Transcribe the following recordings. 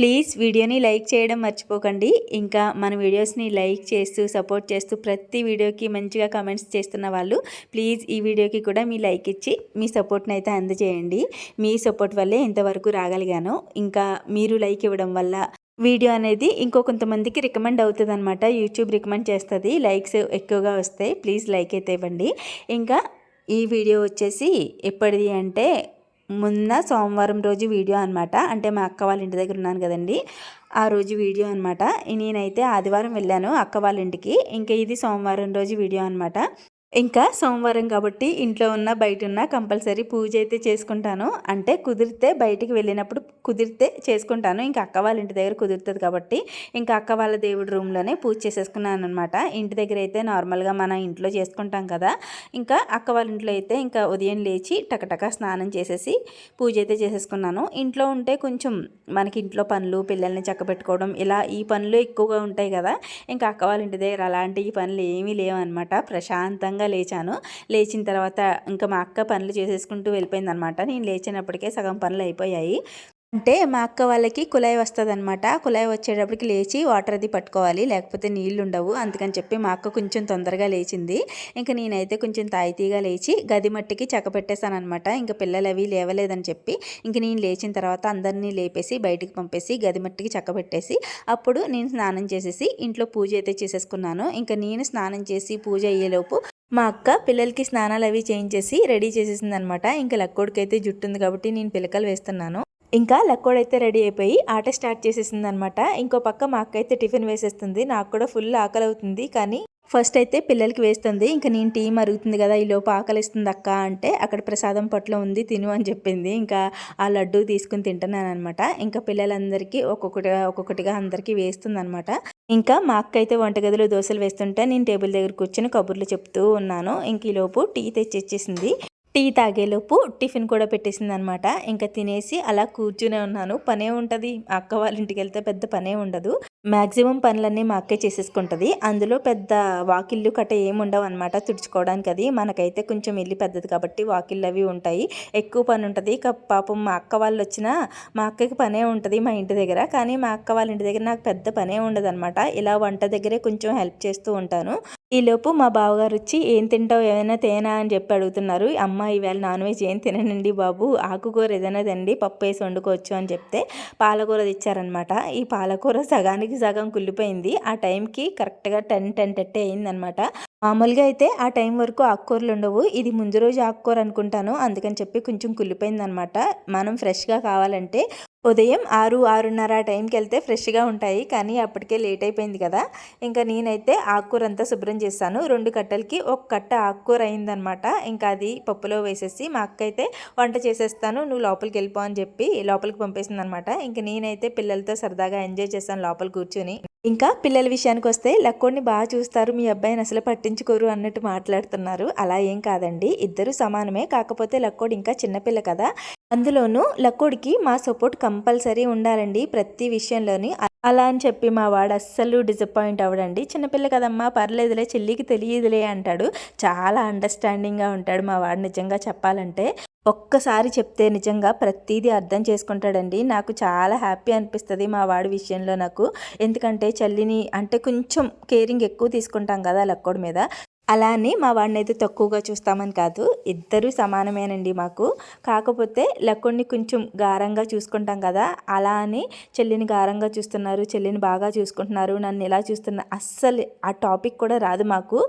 Please వీడియోని like చేయడం మర్చిపోకండి. ఇంకా మన వీడియోస్ని లైక్ చేస్తూ సపోర్ట్ చేస్తూ ప్రతి వీడియోకి మంచిగా కమెంట్స్ చేస్తున్న వాళ్ళు ప్లీజ్ ఈ వీడియోకి కూడా మీ లైక్ ఇచ్చి మీ సపోర్ట్ని అయితే అందజేయండి. మీ సపోర్ట్ వల్లే ఇంతవరకు రాగలిగాను. ఇంకా మీరు లైక్ ఇవ్వడం వల్ల వీడియో అనేది ఇంకో కొంతమందికి రికమెండ్ అవుతుంది అనమాట యూట్యూబ్ రికమెండ్ చేస్తుంది. లైక్స్ ఎక్కువగా వస్తాయి. ప్లీజ్ లైక్ అయితే ఇవ్వండి. ఇంకా ఈ వీడియో వచ్చేసి ఎప్పటిది అంటే మొన్న సోమవారం రోజు వీడియో అనమాట అంటే మా అక్క వాళ్ళ ఇంటి దగ్గర ఉన్నాను కదండి. ఆ రోజు వీడియో అనమాట నేనైతే ఆదివారం వెళ్ళాను అక్క వాళ్ళ ఇంటికి. ఇంకా ఇది సోమవారం రోజు వీడియో అనమాట ఇంకా సోమవారం కాబట్టి ఇంట్లో ఉన్న బయట ఉన్న కంపల్సరీ పూజ అయితే చేసుకుంటాను. అంటే కుదిరితే బయటికి వెళ్ళినప్పుడు కుదిరితే చేసుకుంటాను. ఇంకా అక్క వాళ్ళ ఇంటి దగ్గర కుదురుతుంది కాబట్టి ఇంకా అక్క వాళ్ళ దేవుడి రూమ్లోనే పూజ చేసేసుకున్నాను అనమాట ఇంటి దగ్గర అయితే నార్మల్గా మన ఇంట్లో చేసుకుంటాం కదా. ఇంకా అక్క వాళ్ళ ఇంట్లో అయితే ఇంకా ఉదయం లేచి టకటక స్నానం చేసేసి పూజ అయితే చేసేసుకున్నాను. ఇంట్లో ఉంటే కొంచెం మనకి ఇంట్లో పనులు పిల్లల్ని చక్కబెట్టుకోవడం ఇలా ఈ పనులు ఎక్కువగా ఉంటాయి కదా. ఇంకా అక్క వాళ్ళ ఇంటి దగ్గర అలాంటి ఈ పనులు ఏమీ లేవన్నమాట. ప్రశాంతంగా వేగంగా లేచాను. లేచిన తర్వాత ఇంకా మా అక్క పనులు చేసేసుకుంటూ వెళ్ళిపోయింది అనమాట నేను లేచినప్పటికే సగం పనులు అయిపోయాయి. అంటే మా అక్క వాళ్ళకి కుళాయి వస్తుంది అనమాట కుళాయి వచ్చేటప్పటికి లేచి వాటర్ అది పట్టుకోవాలి. లేకపోతే నీళ్ళు ఉండవు. అందుకని చెప్పి మా అక్క కొంచెం తొందరగా లేచింది. ఇంకా నేనైతే కొంచెం తాయితీగా లేచి గది మట్టికి చెక్క అనమాట ఇంకా పిల్లలు అవి లేవలేదని చెప్పి ఇంక నేను లేచిన తర్వాత అందరినీ లేపేసి బయటికి పంపేసి గది మట్టికి చక్కబెట్టేసి అప్పుడు నేను స్నానం చేసేసి ఇంట్లో పూజ అయితే చేసేసుకున్నాను. ఇంకా నేను స్నానం చేసి పూజ అయ్యేలోపు మా అక్క పిల్లలకి స్నానాలు అవి చేయించేసి రెడీ చేసేసింది అనమాట ఇంకా లక్కోడికైతే జుట్టు ఉంది కాబట్టి నేను పిలకలు వేస్తున్నాను. ఇంకా లక్కోడైతే రెడీ అయిపోయి ఆట స్టార్ట్ చేసేసింది అనమాట ఇంకో పక్క మా అక్క అయితే టిఫిన్ వేసేస్తుంది. నాకు కూడా ఫుల్ ఆకలి అవుతుంది కానీ ఫస్ట్ అయితే పిల్లలకి వేస్తుంది. ఇంకా నేను టీ మరుగుతుంది కదా ఈ లోపు ఆకలిస్తుంది అక్క అంటే అక్కడ ప్రసాదం పట్ల ఉంది తిను అని చెప్పింది. ఇంకా ఆ లడ్డు తీసుకుని తింటున్నాను అనమాట ఇంకా పిల్లలందరికీ ఒక్కొక్కటిగా ఒక్కొక్కటిగా అందరికీ వేస్తుంది అనమాట ఇంకా మా అక్క అయితే వంటగదిలో దోశలు వేస్తుంటే నేను టేబుల్ దగ్గర కూర్చొని కబుర్లు చెప్తూ ఉన్నాను. ఇంక ఈలోపు టీ తెచ్చిచ్చేసింది టీ తాగేలోపు టిఫిన్ కూడా పెట్టేసింది అనమాట ఇంకా తినేసి అలా కూర్చునే ఉన్నాను. పనే ఉంటుంది. అక్క వాళ్ళ ఇంటికి వెళ్తే పెద్ద పనే ఉండదు. మ్యాక్సిమం పనులన్నీ మా అక్కే చేసేసుకుంటుంది. అందులో పెద్ద వాకిళ్ళు కట్ట ఏముండవు అనమాట తుడుచుకోవడానికి అది. మనకైతే కొంచెం ఇల్లు పెద్దది కాబట్టి వాకిళ్ళు అవి ఉంటాయి. ఎక్కువ పని ఉంటుంది. పాపం మా అక్క వాళ్ళు వచ్చినా మా అక్కకి పనే ఉంటుంది మా ఇంటి దగ్గర. కానీ మా అక్క వాళ్ళ ఇంటి దగ్గర నాకు పెద్ద పనే ఉండదు అనమాట ఇలా వంట దగ్గరే కొంచెం హెల్ప్ చేస్తూ ఉంటాను. ఈలోపు మా బావగారు వచ్చి ఏం తింటావు? ఏమైనా తేనా? అని చెప్పి అడుగుతున్నారు. అమ్మ ఈవేళ నాన్ వెజ్ ఏం తిననండి బాబు. ఆకుకూర ఏదైనా తండి పప్పు వేసి వండుకోవచ్చు అని చెప్తే పాలకూర తెచ్చారనమాట. ఈ పాలకూర సగానికి సగం కుళ్ళిపోయింది. ఆ టైంకి కరెక్ట్గా టెన్ టెన్ టెట్టే అయిందనమాట. మామూలుగా అయితే ఆ టైం వరకు ఆకుకూరలు ఉండవు. ఇది ముందు రోజు ఆకుకూర అనుకుంటాను. అందుకని చెప్పి కొంచెం కుళ్ళిపోయిందనమాట. మనం ఫ్రెష్గా కావాలంటే ఉదయం ఆరు ఆరున్నర టైంకి వెళ్తే ఫ్రెష్గా ఉంటాయి. కానీ అప్పటికే లేట్ అయిపోయింది కదా. ఇంకా నేనైతే ఆకుకూర అంతా శుభ్రం చేస్తాను. రెండు కట్టలకి ఒక కట్ట ఆకుకూర అయిందనమాట. ఇంకా అది పప్పులో వేసేసి మా అక్క అయితే వంట చేసేస్తాను. నువ్వు లోపలికి వెళ్ళిపో అని చెప్పి లోపలికి పంపేసింది అనమాట ఇంకా నేనైతే పిల్లలతో సరదాగా ఎంజాయ్ చేస్తాను లోపల కూర్చొని. ఇంకా పిల్లల విషయానికి వస్తే లక్కోడిని బాగా చూస్తారు. మీ అబ్బాయిని అసలు పట్టించుకోరు అన్నట్టు మాట్లాడుతున్నారు. అలా ఏం కాదండి. ఇద్దరు సమానమే. కాకపోతే లక్కోడు ఇంకా చిన్నపిల్ల కదా. అందులోనూ లక్కోడికి మా సపోర్ట్ కంపల్సరీ ఉండాలండి ప్రతి విషయంలోని. అలా అని చెప్పి మా వాడు అస్సలు డిసప్పాయింట్ అవ్వడండి. చిన్నపిల్ల కదమ్మా పర్లేదులే చెల్లికి తెలియదులే అంటాడు. చాలా అండర్స్టాండింగ్గా ఉంటాడు మా వాడు నిజంగా చెప్పాలంటే. ఒక్కసారి చెప్తే నిజంగా ప్రతిదీ అర్థం చేసుకుంటాడండి. నాకు చాలా హ్యాపీ అనిపిస్తుంది మా వాడి విషయంలో నాకు. ఎందుకంటే చల్లిని అంటే కొంచెం కేరింగ్ ఎక్కువ తీసుకుంటాం కదా లక్కోడి మీద. అలా అని మా వాడిని అయితే తక్కువగా చూస్తామని కాదు ఇద్దరూ సమానమేనండి మాకు. కాకపోతే లక్కోడిని కొంచెం గారంగా చూసుకుంటాం కదా అలా అని చెల్లిని గారంగా చూస్తున్నారు చెల్లిని బాగా చూసుకుంటున్నారు నన్ను ఇలా చూస్తున్న అస్సలు ఆ టాపిక్ కూడా రాదు మాకు.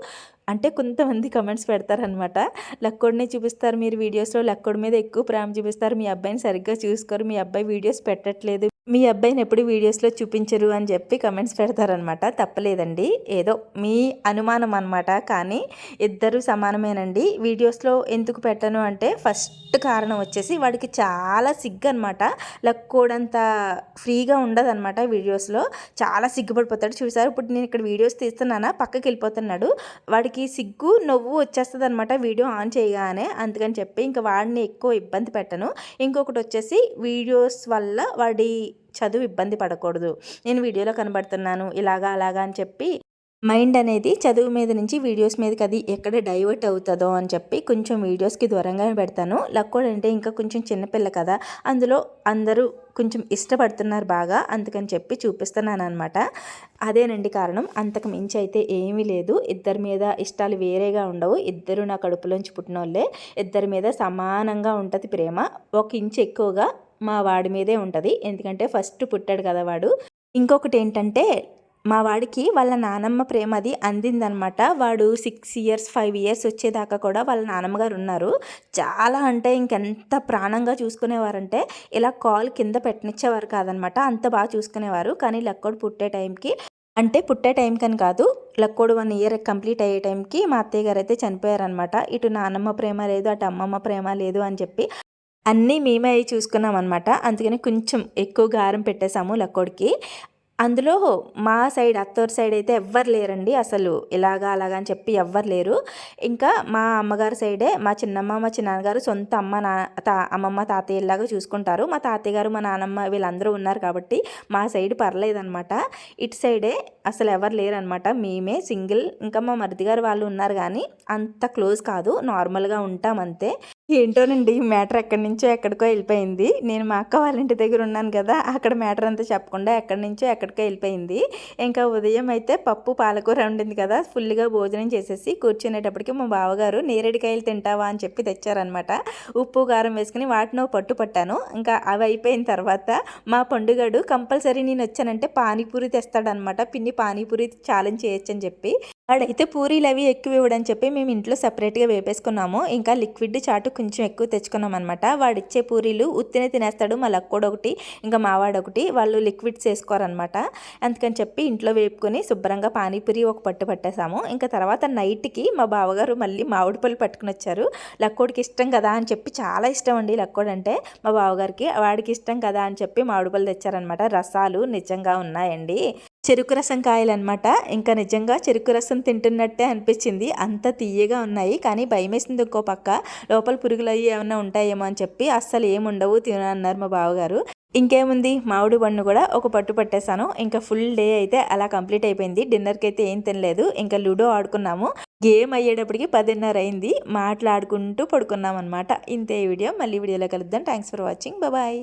అంటే కొంతమంది కమెంట్స్ పెడతారనమాట లక్కోడిని చూపిస్తారు మీరు వీడియోస్లో లక్కోడి మీద ఎక్కువ ప్రేమ చూపిస్తారు మీ అబ్బాయిని సరిగ్గా చూసుకోరు మీ అబ్బాయి వీడియోస్ పెట్టట్లేదు మీ అబ్బాయిని ఎప్పుడు వీడియోస్లో చూపించరు అని చెప్పి కమెంట్స్ పెడతారనమాట. తప్పలేదండి. ఏదో మీ అనుమానం అనమాట కానీ ఇద్దరు సమానమేనండి. వీడియోస్లో ఎందుకు పెట్టను అంటే ఫస్ట్ కారణం వచ్చేసి వాడికి చాలా సిగ్గు అనమాట లక్కోడంత ఫ్రీగా ఉండదన్నమాట వీడియోస్లో. చాలా సిగ్గుపడిపోతాడు. చూసారు ఇప్పుడు నేను ఇక్కడ వీడియోస్ తీస్తున్నానా? పక్కకి వెళ్ళిపోతున్నాడు. వాడికి సిగ్గు నవ్వు వచ్చేస్తుంది అనమాట వీడియో ఆన్ చేయగానే. అందుకని చెప్పి ఇంకా వాడిని ఎక్కువ ఇబ్బంది పెట్టను. ఇంకొకటి వచ్చేసి వీడియోస్ వల్ల వాడి చదువు ఇబ్బంది పడకూడదు. నేను వీడియోలో కనబడుతున్నాను. ఇలాగా అలాగా అని చెప్పి మైండ్ అనేది చదువు మీద నుంచి వీడియోస్ మీదకి అది ఎక్కడ డైవర్ట్ అవుతుందో అని చెప్పి కొంచెం వీడియోస్కి దూరంగా పెడతాను. లక్కోడ్ అంటే ఇంకా కొంచెం చిన్నపిల్ల కదా అందులో అందరూ కొంచెం ఇష్టపడుతున్నారు బాగా అందుకని చెప్పి చూపిస్తున్నాను అనమాట అదేనండి కారణం అంతకు మించి అయితే ఏమీ లేదు. ఇద్దరి మీద ఇష్టాలు వేరేగా ఉండవు. ఇద్దరు నా కడుపులోంచి పుట్టిన వాళ్ళే ఇద్దరి మీద సమానంగా ఉంటుంది ప్రేమ. ఒక ఇంచు ఎక్కువగా మా వాడి మీదే ఉంటుంది. ఎందుకంటే ఫస్ట్ పుట్టాడు కదా వాడు. ఇంకొకటి ఏంటంటే మా వాడికి వాళ్ళ నానమ్మ ప్రేమ అది అందిందనమాట. వాడు సిక్స్ ఇయర్స్ ఫైవ్ ఇయర్స్ వచ్చేదాకా కూడా వాళ్ళ నానమ్మగారు ఉన్నారు. చాలా అంటే ఇంకెంత ప్రాణంగా చూసుకునేవారంటే ఇలా కాల్ కింద పెట్టనిచ్చేవారు కాదనమాట. అంత బాగా చూసుకునేవారు. కానీ లక్కోడు పుట్టే టైంకి అంటే పుట్టే టైం కని కాదు లక్కోడు వన్ ఇయర్ కంప్లీట్ అయ్యే టైంకి మా అత్తయ్య గారు అయితే చనిపోయారనమాట. ఇటు నానమ్మ ప్రేమ లేదు అటు అమ్మమ్మ ప్రేమ లేదు అని చెప్పి అన్నీ మేమే అవి చూసుకున్నాం అనమాట అందుకని కొంచెం ఎక్కువ గారం పెట్టేశాము లక్కోడికి. అందులో మా సైడ్ అత్తోర్ సైడ్ అయితే ఎవ్వరు లేరండి. అసలు ఇలాగా అలాగా అని చెప్పి ఎవ్వరు లేరు. ఇంకా మా అమ్మగారి సైడే మా చిన్నమ్మ మా చిన్నాన్నగారు సొంత అమ్మ నా తా అమ్మమ్మ తాతయ్యలాగా చూసుకుంటారు. మా తాతయ్య గారు మా నాన్నమ్మ వీళ్ళందరూ ఉన్నారు కాబట్టి మా సైడ్ పర్లేదనమాట ఇటు సైడే అసలు ఎవరు లేరనమాట మేమే సింగిల్. ఇంకా మా మరిది గారు వాళ్ళు ఉన్నారు కానీ అంత క్లోజ్ కాదు. నార్మల్గా ఉంటాం అంతే. ఏంటోనండి ఈ మ్యాటర్ ఎక్కడి నుంచో ఎక్కడికో వెళ్ళిపోయింది. నేను మా అక్క వాళ్ళ ఇంటి దగ్గర ఉన్నాను కదా అక్కడ మ్యాటర్ అంతా చెప్పకుండా ఎక్కడి నుంచో ఎక్కడికో వెళ్ళిపోయింది. ఇంకా ఉదయం అయితే పప్పు పాలకూర ఉండింది కదా ఫుల్గా భోజనం చేసేసి కూర్చునేటప్పటికి మా బావగారు నేరేడికాయలు తింటావా? అని చెప్పి తెచ్చారనమాట ఉప్పు కారం వేసుకుని వాటినో పట్టు పట్టాను. ఇంకా అవి అయిపోయిన తర్వాత మా పండుగడు కంపల్సరీ నేను వచ్చానంటే పానీపూరి తెస్తాడనమాట పిన్ని పానీపూరి ఛాలెంజ్ చేయొచ్చని చెప్పి. వాడైతే పూరీలు అవి ఎక్కువ ఇవ్వడని చెప్పి మేము ఇంట్లో సపరేట్గా వేపేసుకున్నాము. ఇంకా లిక్విడ్ చాటు కొంచెం ఎక్కువ తెచ్చుకున్నాం అనమాట వాడిచ్చే పూరీలు ఉత్తినే తినేస్తాడు మా లక్కోడు ఒకటి ఇంకా మావాడు ఒకటి వాళ్ళు లిక్విడ్స్ వేసుకోరనమాట అందుకని చెప్పి ఇంట్లో వేపుకొని శుభ్రంగా పానీపూరి ఒక పట్టు పట్టేసాము ఇంకా తర్వాత నైట్కి మా బావగారు మళ్ళీ మామిడి పళ్ళు పట్టుకుని వచ్చారు. లక్కోడికి ఇష్టం కదా అని చెప్పి చాలా ఇష్టం అండి లక్కోడు అంటే. మా బావగారికి వాడికి ఇష్టం కదా అని చెప్పి మామిడి పళ్ళు తెచ్చారనమాట రసాలు నిజంగా ఉన్నాయండి. చెరుకు రసం కాయలు అనమాట ఇంకా నిజంగా చెరుకు రసం తింటున్నట్టే అనిపించింది. అంత తీయగా ఉన్నాయి. కానీ భయమేసింది ఇంకో పక్క. లోపల పురుగులు అవి ఏమైనా ఉంటాయేమో అని చెప్పి అస్సలు ఏముండవు తినన్నారు మా బావగారు. ఇంకేముంది? మామిడి పండు కూడా ఒక పట్టు పట్టేశాను. ఇంకా ఫుల్ డే అయితే అలా కంప్లీట్ అయిపోయింది. డిన్నర్కి అయితే ఏం తినలేదు. ఇంకా లూడో ఆడుకున్నాము. గేమ్ అయ్యేటప్పటికి పదిన్నర అయింది. మాట్లాడుకుంటూ పడుకున్నాం అనమాట ఇంతే వీడియో. మళ్ళీ వీడియోలో కలుద్దాం. Thanks for watching. బాయ్.